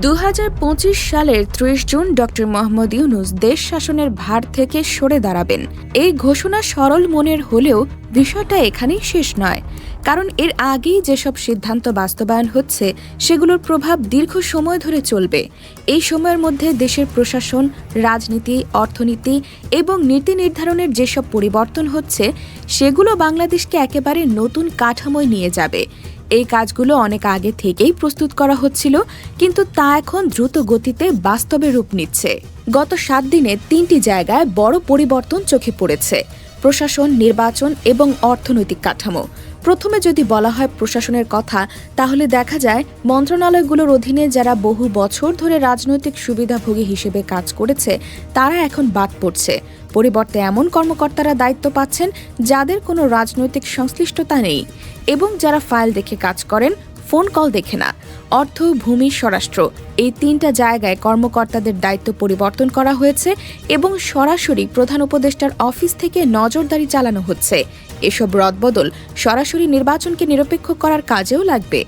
দু হাজার পঁচিশ সালের ত্রিশ জুন ডক্টর মোহাম্মদ ইউনুস দেশ শাসনের ভার থেকে সরে দাঁড়াবেন। এই ঘোষণা সরল মনের হলেও বিষয়টা এখানেই শেষ নয়। কারণ এর আগেই যেসব সিদ্ধান্ত বাস্তবায়ন হচ্ছে, সেগুলোর প্রভাব দীর্ঘ সময় ধরে চলবে। এই সময়ের মধ্যে দেশের প্রশাসন, রাজনীতি, অর্থনীতি এবং নীতি নির্ধারণের যেসব পরিবর্তন হচ্ছে, সেগুলো বাংলাদেশকে একেবারে নতুন কাঠামোয় নিয়ে যাবে। এই কাজগুলো অনেক আগে থেকেই প্রস্তুত করা হচ্ছিল, কিন্তু তা এখন দ্রুত গতিতে বাস্তবে রূপ নিচ্ছে। গত সাত দিনে তিনটি জায়গায় বড় পরিবর্তন চোখে পড়েছে, প্রশাসন, নির্বাচন এবং অর্থনৈতিক কাঠামো। প্রথমে যদি বলা হয় প্রশাসনের কথা, তাহলে দেখা যায় মন্ত্রণালয়গুলোর অধীনে যারা বহু বছর ধরে রাজনৈতিক সুবিধাভোগী হিসেবে কাজ করেছে, তারা এখন বাদ পড়ছে। পরিবর্তে এমন কর্মকর্তারা দায়িত্ব পাচ্ছেন যাদের কোনো রাজনৈতিক সংশ্লিষ্টতা নেই এবং যারা ফাইল দেখে কাজ করেন, ফোন কল দেখে না। অর্থ, ভূমি, স্বরাষ্ট্র এই তিনটা জায়গায় কর্মকর্তাদের দায়িত্ব পরিবর্তন করা হয়েছে এবং সরাসরি প্রধান উপদেষ্টার অফিস থেকে নজরদারি চালানো হচ্ছে। এসব রদবদল সরাসরি নির্বাচনকে নিরপেক্ষ করার কাজেও লাগবে।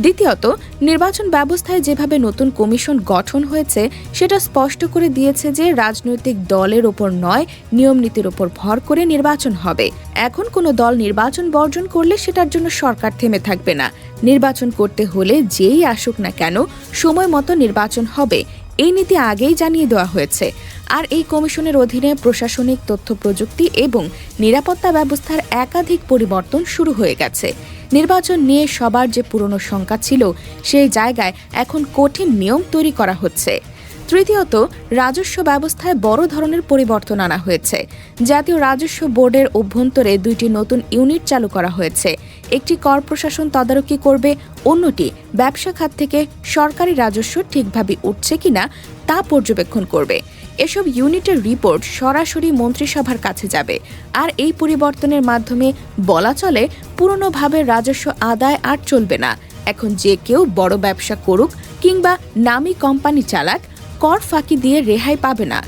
দ্বিতীয়ত, নির্বাচন ব্যবস্থায় যেভাবে নতুন কমিশন গঠন হয়েছে, সেটা স্পষ্ট করে দিয়েছে যে রাজনৈতিক দলের ওপর নয়, নিয়মনীতির ওপর ভর করে নির্বাচন হবে। এখন কোনো দল নির্বাচন বর্জন করলে সেটার জন্য সরকার থেমে থাকবে না। নির্বাচন করতে হলে যেই আসুক না কেন, সময় মতো নির্বাচন হবে। এই নীতি আগেই জানিয়ে দেওয়া হয়েছে। আর এই কমিশনের অধীনে প্রশাসনিক তথ্য প্রযুক্তি এবং নিরাপত্তা ব্যবস্থার একাধিক পরিবর্তন শুরু হয়ে গেছে। নির্বাচন নিয়ে সবার যে পুরনো শঙ্কা ছিল, সেই জায়গায় এখন কঠিন নিয়ম তৈরি করা হচ্ছে। তৃতীয়ত, রাজস্ব ব্যবস্থায় বড় ধরনের পরিবর্তন আনা হয়েছে। জাতীয় রাজস্ব বোর্ডের অভ্যন্তরে দুইটি নতুন ইউনিট চালু করা হয়েছে। একটি কর প্রশাসন তদারকি করবে, অন্যটি ব্যবসা খাত থেকে সরকারি রাজস্ব ঠিকভাবে উঠছে কিনা তা পর্যবেক্ষণ করবে। এসব ইউনিটের রিপোর্ট সরাসরি মন্ত্রিসভার কাছে যাবে। আর এই পরিবর্তনের মাধ্যমে বলা চলে, পুরনোভাবে রাজস্ব আদায় আর চলবে না। এখন যে কেউ বড় ব্যবসা করুক কিংবা নামি কোম্পানি চালাক, কর ফাঁকি দিয়ে রেহাই পাবে না।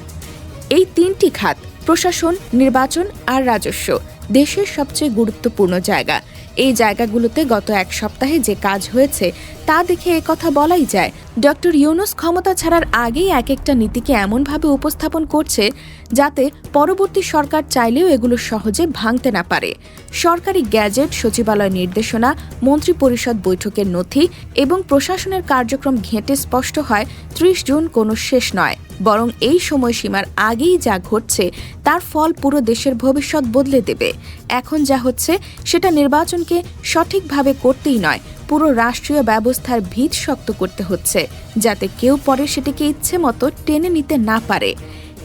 এই তিনটি খাত প্রশাসন, নির্বাচন আর রাজস্ব, দেশের সবচেয়ে গুরুত্বপূর্ণ জায়গা। এই জায়গাগুলোতে গত এক সপ্তাহে যে কাজ হয়েছে, তা দেখে কথা বলাই যায়। ডক্টর ইউনুস ক্ষমতা ছাড়ার আগেই এক একটা নীতিকে এমনভাবে উপস্থাপন করছে যাতে পরবর্তী সরকার চাইলেও এগুলো সহজে ভাঙতে না পারে। সরকারি গ্যাজেট, সচিবালয় নির্দেশনা মন্ত্রী পরিষদ বৈঠকের নথি এবং প্রশাসনের কার্যক্রম ঘেঁটে স্পষ্ট হয়, ত্রিশ জুন কোনো শেষ নয়। বরং এই সময়সীমার আগেই যা ঘটছে, তার ফল পুরো দেশের ভবিষ্যৎ বদলে দেবে। এখন যা হচ্ছে, সেটা নির্বাচনকে সঠিকভাবে করতেই নয়, পুরো রাষ্ট্রীয় ব্যবস্থার ভিত শক্ত করতে হচ্ছে, যাতে কেউ পরে সেটিকে ইচ্ছে মতো টেনে নিতে না পারে।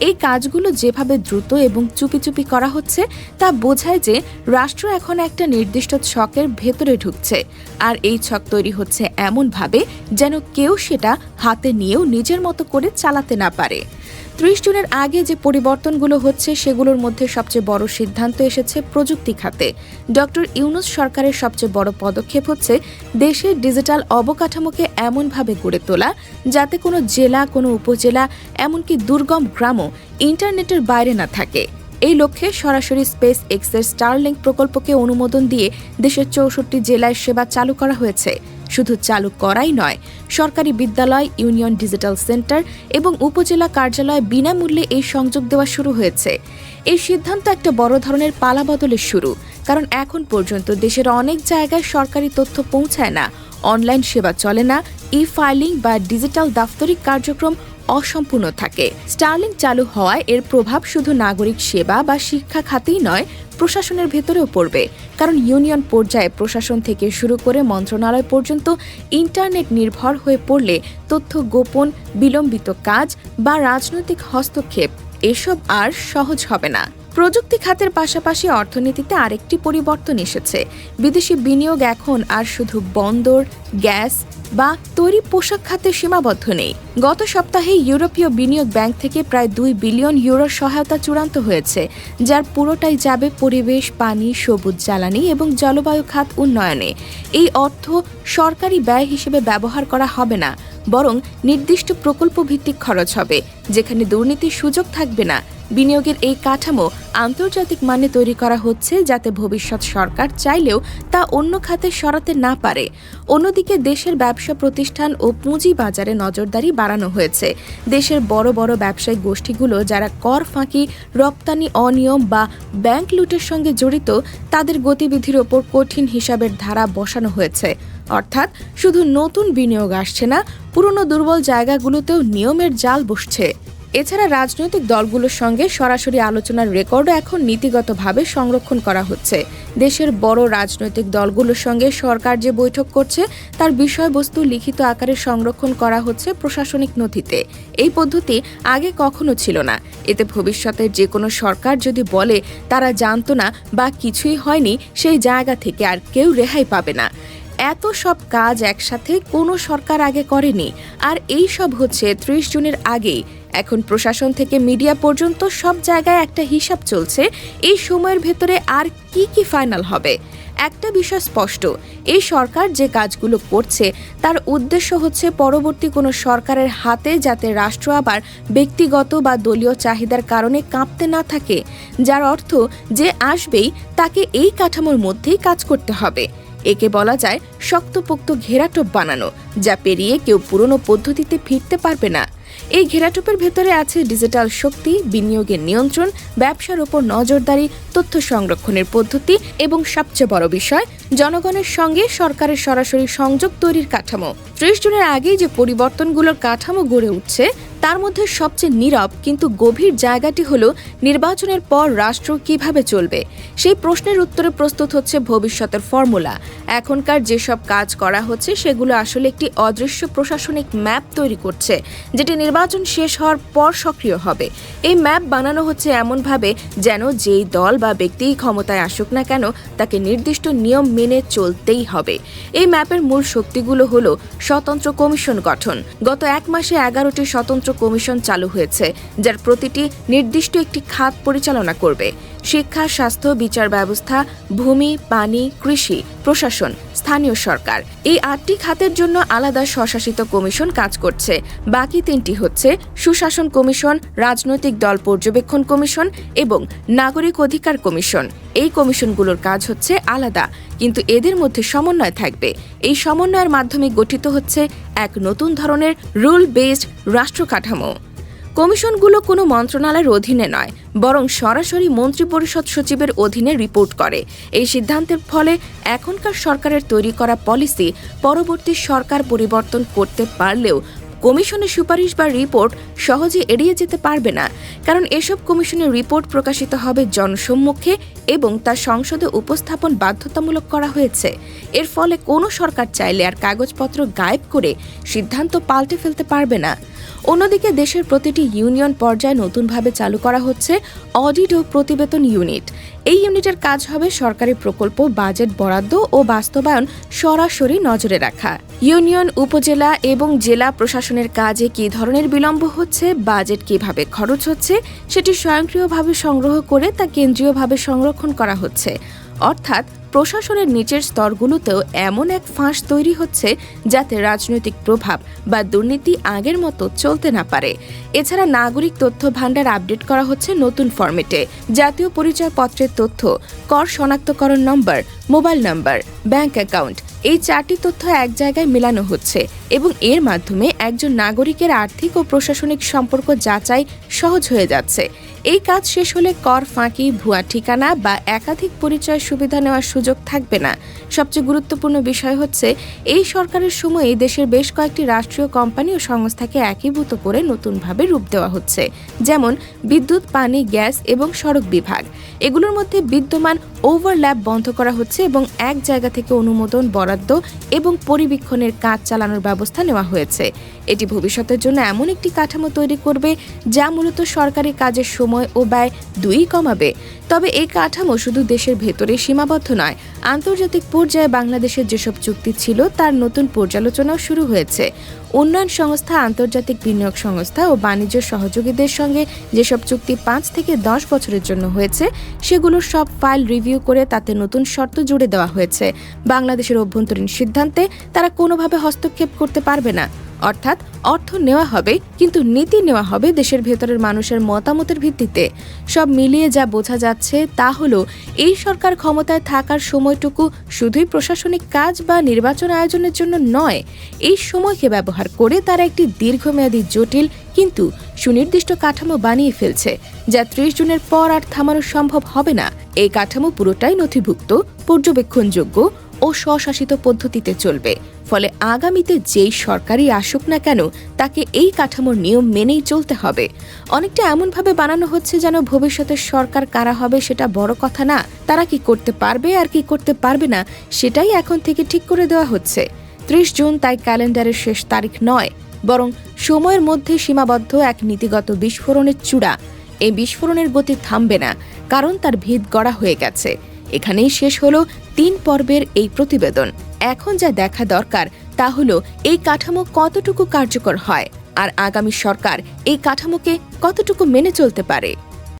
এই কাজগুলো যেভাবে দ্রুত এবং চুপি চুপি করা হচ্ছে, তা বোঝায় যে রাষ্ট্র এখন একটা নির্দিষ্ট ছকের ভেতরে ঢুকছে। আর এই ছক তৈরি হচ্ছে এমনভাবে যেন কেউ সেটা হাতে নিয়েও নিজের মতো করে চালাতে না পারে। ত্রিশ জুনের আগে যে পরিবর্তনগুলো হচ্ছে, সেগুলোর মধ্যে সবচেয়ে বড় সিদ্ধান্ত এসেছে প্রযুক্তি খাতে। ডক্টর ইউনুস সরকারের সবচেয়ে বড় পদক্ষেপ হচ্ছে দেশের ডিজিটাল অবকাঠামোকে এমনভাবে গড়ে তোলা, যাতে কোনো জেলা, কোনো উপজেলা, এমনকি দুর্গম গ্রামও ইন্টারনেটের বাইরে না থাকে। এই লক্ষ্যে সরাসরি স্পেস এক্সের স্টারলিংক প্রকল্পকে অনুমোদন দিয়ে দেশের চৌষট্টি জেলায় সেবা চালু করা হয়েছে। শুধু চালু করাই নয়, সরকারি বিদ্যালয়, ইউনিয়ন ডিজিটাল সেন্টার এবং উপজেলা কার্যালয় বিনামূল্যে এই সংযোগ দেওয়া শুরু হয়েছে। এই সিদ্ধান্ত একটা বড় ধরনের পালাবদলের শুরু, কারণ এখন পর্যন্ত দেশের অনেক জায়গায় সরকারি তথ্য পৌঁছায় না, অনলাইন সেবা চলে না ই ফাইলিং বা ডিজিটাল দাপ্তরিক কার্যক্রম অসম্পূর্ণ থাকে। স্টার্লিং চালু হওয়ায় এর প্রভাব শুধু নাগরিক সেবা বা শিক্ষা খাতেই নয়, প্রশাসনের ভেতরেও পড়বে। কারণ ইউনিয়ন পর্যায়ে প্রশাসন থেকে শুরু করে মন্ত্রণালয় পর্যন্ত ইন্টারনেট নির্ভর হয়ে পড়লে তথ্য গোপন, বিলম্বিত কাজ বা রাজনৈতিক হস্তক্ষেপ, এসব আর সহজ হবে না। প্রযুক্তি খাতের পাশাপাশি অর্থনীতিতে আরেকটি পরিবর্তন এসেছে। বিদেশি বিনিয়োগ এখন আর শুধু বন্দর, গ্যাস বা তৈরি পোশাক খাতে সীমাবদ্ধ নেই। গত সপ্তাহে ইউরোপীয় বিনিয়োগ ব্যাংক থেকে প্রায় দুই বিলিয়ন ইউরোর সহায়তা চূড়ান্ত হয়েছে, যার পুরোটাই যাবে পরিবেশ, পানি, সবুজ জ্বালানি এবং জলবায়ু খাত উন্নয়নে। এই অর্থ সরকারি ব্যয় হিসেবে ব্যবহার করা হবে না। বরং নির্দিষ্ট প্রকল্প ভিত্তিক খরচ হবে, যেখানে দুর্নীতির সুযোগ থাকবে না। বিনিয়োগের এই কাঠামো আন্তর্জাতিক মানে তৈরি করা হচ্ছে যাতে ভবিষ্যৎ সরকার চাইলেও তা অন্য খাতে সরাতে না পারে। অন্যদিকে দেশের ব্যবসা প্রতিষ্ঠান ও পুঁজি বাজারে নজরদারি বাড়ানো হয়েছে। দেশের বড় বড় ব্যবসায়িক গোষ্ঠীগুলো যারা কর ফাঁকি, রপ্তানি অনিয়ম বা ব্যাংক লুটের সঙ্গে জড়িত, তাদের গতিবিধির ওপর কঠিন হিসাবের ধারা বসানো হয়েছে। অর্থাৎ শুধু নতুন বিনিয়োগ আসছে না, পুরনো দুর্বল জায়গাগুলোতেও নিয়মের জাল বসছে। এছাড়া রাজনৈতিক দলগুলোর সঙ্গে সরাসরি আলোচনার রেকর্ডও এখন নীতিগতভাবে সংরক্ষণ করা হচ্ছে। দেশের বড় রাজনৈতিক দলগুলোর সঙ্গে সরকার যে বৈঠক করছে, তার বিষয়বস্তু লিখিত আকারে সংরক্ষণ করা হচ্ছে প্রশাসনিক নথিতে। এই পদ্ধতি আগে কখনো ছিল না। এতে ভবিষ্যতের যে কোনো সরকার যদি বলে, তারা জানতো না বা কিছুই হয়নি, সেই জায়গা থেকে আর কেউ রেহাই পাবে না। এত সব কাজ একসাথে কোনো সরকার আগে করেনি। আর এই সব হচ্ছে ত্রিশ জুনের আগেই। এখন প্রশাসন থেকে মিডিয়া পর্যন্ত সব জায়গায় একটা হিসাব চলছে, এই সময়ের ভেতরে আর কি কি ফাইনাল হবে। একটা বিষয় স্পষ্ট, এই সরকার যে কাজগুলো করছে, তার উদ্দেশ্য হচ্ছে পরবর্তী কোনো সরকারের হাতে যাতে রাষ্ট্র আবার ব্যক্তিগত বা দলীয় চাহিদার কারণে কাঁপতে না থাকে, যার অর্থ যে আসবেই, তাকে এই কাঠামোর মধ্যেই কাজ করতে হবে। একে বলা যায় শক্তপোক্ত ঘেরাটোপ বানানো, যা পেরিয়ে কেউ পুরনো পদ্ধতিতে ফিরতে পারবে না। এই ঘেরাটোপের ভেতরে আছে ডিজিটাল শক্তি, বিনিয়োগের নিয়ন্ত্রণ, ব্যবসার ওপর নজরদারি, তথ্য সংরক্ষণের পদ্ধতি এবং সবচেয়ে বড় বিষয়, জনগণের সঙ্গে সরকারের সরাসরি সংযোগ তৈরির কাঠামো। ত্রিশ জুনের আগেই যে পরিবর্তনগুলোর কাঠামো গড়ে উঠছে তার মধ্যে সবচেয়ে নীরব কিন্তু গভীর জায়গাটি হল নির্বাচনের পর রাষ্ট্র কীভাবে চলবে? সেই প্রশ্নের উত্তরে প্রস্তুত হচ্ছে ভবিষ্যতের ফর্মুলা। এখনকার যেসব কাজ করা হচ্ছে, সেগুলো আসলে একটি অদৃশ্য প্রশাসনিক ম্যাপ তৈরি করছে, যেটি নির্বাচন শেষ হওয়ার পর সক্রিয় হবে। এই ম্যাপ বানানো হচ্ছে এমনভাবে যেন যেই দল বা ব্যক্তিই ক্ষমতায় আসুক না কেন, তাকে নির্দিষ্ট নিয়ম মেনে চলতেই হবে। এই ম্যাপের মূল শক্তিগুলো হলো স্বতন্ত্র কমিশন গঠন। গত এক মাসে এগারোটি স্বতন্ত্র কমিশন চালু হয়েছে যার প্রতিটি নির্দিষ্ট একটি খাত পরিচালনা করবে। শিক্ষা, স্বাস্থ্য, বিচার ব্যবস্থা, ভূমি, পানি, কৃষি, প্রশাসন, স্থানীয় সরকার। এই আটটি খাতের জন্য আলাদা স্বশাসিত কমিশন কাজ করছে। বাকি তিনটি হচ্ছে সুশাসন কমিশন, রাজনৈতিক দল পর্যবেক্ষণ কমিশন এবং নাগরিক অধিকার কমিশন। এই কমিশনগুলোর কাজ হচ্ছে আলাদা, কিন্তু এদের মধ্যে সমন্বয় থাকবে। এই সমন্বয়ের মাধ্যমে গঠিত হচ্ছে এক নতুন ধরনের রুল বেসড রাষ্ট্র কাঠামো কমিশনগুলো কোনো মন্ত্রণালয়ের অধীনে নয়, বরং সরাসরি মন্ত্রিপরিষদ সচিবের অধীনে রিপোর্ট করে। এই সিদ্ধান্তের ফলে এখনকার সরকারের তৈরি করা পলিসি পরবর্তী সরকার পরিবর্তন করতে পারলেও কমিশনের সুপারিশ বা রিপোর্ট সহজে এড়িয়ে যেতে পারবে না, কারণ এসব কমিশনের রিপোর্ট প্রকাশিত হবে জনসম্মুখে এবং তা সংসদে উপস্থাপন বাধ্যতামূলক করা হয়েছে। এর ফলে কোনো সরকার চাইলে আর কাগজপত্র গায়েব করে সিদ্ধান্ত পাল্টে ফেলতে পারবে না। অন্যদিকে দেশের প্রতিটি ইউনিয়ন পর্যায়ে নতুনভাবে চালু করা হচ্ছে অডিট ও প্রতিবেদন ইউনিট। এই ইউনিটের কাজ হবে সরকারি প্রকল্প, বাজেট বরাদ্দ ও বাস্তবায়ন সরাসরি নজরে রাখা। ইউনিয়ন, উপজেলা এবং জেলা প্রশাসনের কাজে কী ধরনের বিলম্ব হচ্ছে, বাজেট কীভাবে খরচ হচ্ছে, সেটি স্বয়ংক্রিয়ভাবে সংগ্রহ করে তা কেন্দ্রীয়ভাবে সংরক্ষণ করা হচ্ছে। অর্থাৎ প্রশাসনের নিচের স্তরগুলোতেও এমন এক ফাঁস তৈরি হচ্ছে যাতে রাজনৈতিক প্রভাব বা দুর্নীতি আগের মতো চলতে না পারে। এছাড়া নাগরিক তথ্য ভাণ্ডার আপডেট করা হচ্ছে নতুন ফরম্যাটে। জাতীয় পরিচয়পত্রের তথ্য, কর শনাক্তকরণ নম্বর, মোবাইল নম্বর, ব্যাংক অ্যাকাউন্ট, এই চারটি তথ্য এক জায়গায় মেলানো হচ্ছে। এবং এর মাধ্যমে একজন নাগরিকের আর্থিক ও প্রশাসনিক সম্পর্ক যাচাই সহজ হয়ে যাচ্ছে। এই কাজ শেষ হলে কর ফাঁকি, ভুয়া ঠিকানা বা একাধিক পরিচয় সুবিধা নেওয়ার সুযোগ থাকবে না। সবচেয়ে গুরুত্বপূর্ণ বিষয় হচ্ছে, এই সরকারের সময়ে দেশের বেশ কয়েকটি রাষ্ট্রীয় কোম্পানি ও সংস্থাকে একীভূত করে নতুনভাবে রূপ দেওয়া হচ্ছে, যেমন বিদ্যুৎ, পানি, গ্যাস এবং সড়ক বিভাগ। এগুলোর মধ্যে বিদ্যমান ওভারল্যাপ বন্ধ করা হচ্ছে এবং এক জায়গা থেকে অনুমোদন, বরাদ্দ এবং পরিবীক্ষণের কাজ চালানোর ব্যবস্থা নেওয়া হয়েছে। এটি ভবিষ্যতের জন্য এমন একটি কাঠামো তৈরি করবে যা মূলত সরকারি কাজের সময় ও ব্যয় দুই কমাবে। তবে এই কাঠামো শুধু দেশের ভেতরে সীমাবদ্ধ নয় আন্তর্জাতিক পর্যায়ে বাংলাদেশের যেসব চুক্তি ছিল, তার নতুন পর্যালোচনাও শুরু হয়েছে। উন্নয়ন সংস্থা, আন্তর্জাতিক বিনিয়োগ সংস্থা ও বাণিজ্য সহযোগীদের সঙ্গে যেসব চুক্তি পাঁচ থেকে দশ বছরের জন্য হয়েছে সেগুলোর সব ফাইল রিভিউ করে তাতে নতুন শর্ত জুড়ে দেওয়া হয়েছে। বাংলাদেশের অভ্যন্তরীণ সিদ্ধান্তে তারা কোনোভাবে হস্তক্ষেপ করতে পারবে না। অর্থাৎ অর্থ নেওয়া হবে, কিন্তু নীতি নেওয়া হবে দেশের ভেতরের মানুষের মতামতের ভিত্তিতে। সব মিলিয়ে যা বোঝা যাচ্ছে তা হলো, এই সরকার ক্ষমতায় থাকার সময়টুকু শুধুই প্রশাসনিক কাজ বা নির্বাচন আয়োজনের জন্য নয়, এই সময়কে ব্যবহার করে তারা একটি দীর্ঘমেয়াদী জটিল কিন্তু সুনির্দিষ্ট কাঠামো বানিয়ে ফেলছে, যা ত্রিশ জুনের পর আর থামানো সম্ভব হবে না। এই কাঠামো পুরোটাই নথিভুক্ত, পর্যবেক্ষণযোগ্য ও স্বশাসিত পদ্ধতিতে চলবে। ফলে আগামীতে যেই সরকারই আসুক না কেন, তাকে এই কাঠামোর নিয়ম মেনেই চলতে হবে। অনেকটা এমনভাবে বানানো হচ্ছে যেন ভবিষ্যতের সরকার কারা হবে সেটা বড় কথা না, তারা কি করতে পারবে আর কি করতে পারবে না, সেটাই এখন থেকে ঠিক করে দেওয়া হচ্ছে। ত্রিশ জুন তাই ক্যালেন্ডারের শেষ তারিখ নয়, বরং সময়ের মধ্যে সীমাবদ্ধ এক নীতিগত বিস্ফোরণের চূড়া। এই বিস্ফোরণের গতি থামবে না, কারণ তার ভিত গড়া হয়ে গেছে। এখানেই শেষ হলো তিন পর্বের এই প্রতিবেদন। এখন যা দেখা দরকার, তা হলো এই কাঠামো কতটুকু কার্যকর হয়, আর আগামী সরকার এই কাঠামোকে কতটুকু মেনে চলতে পারে।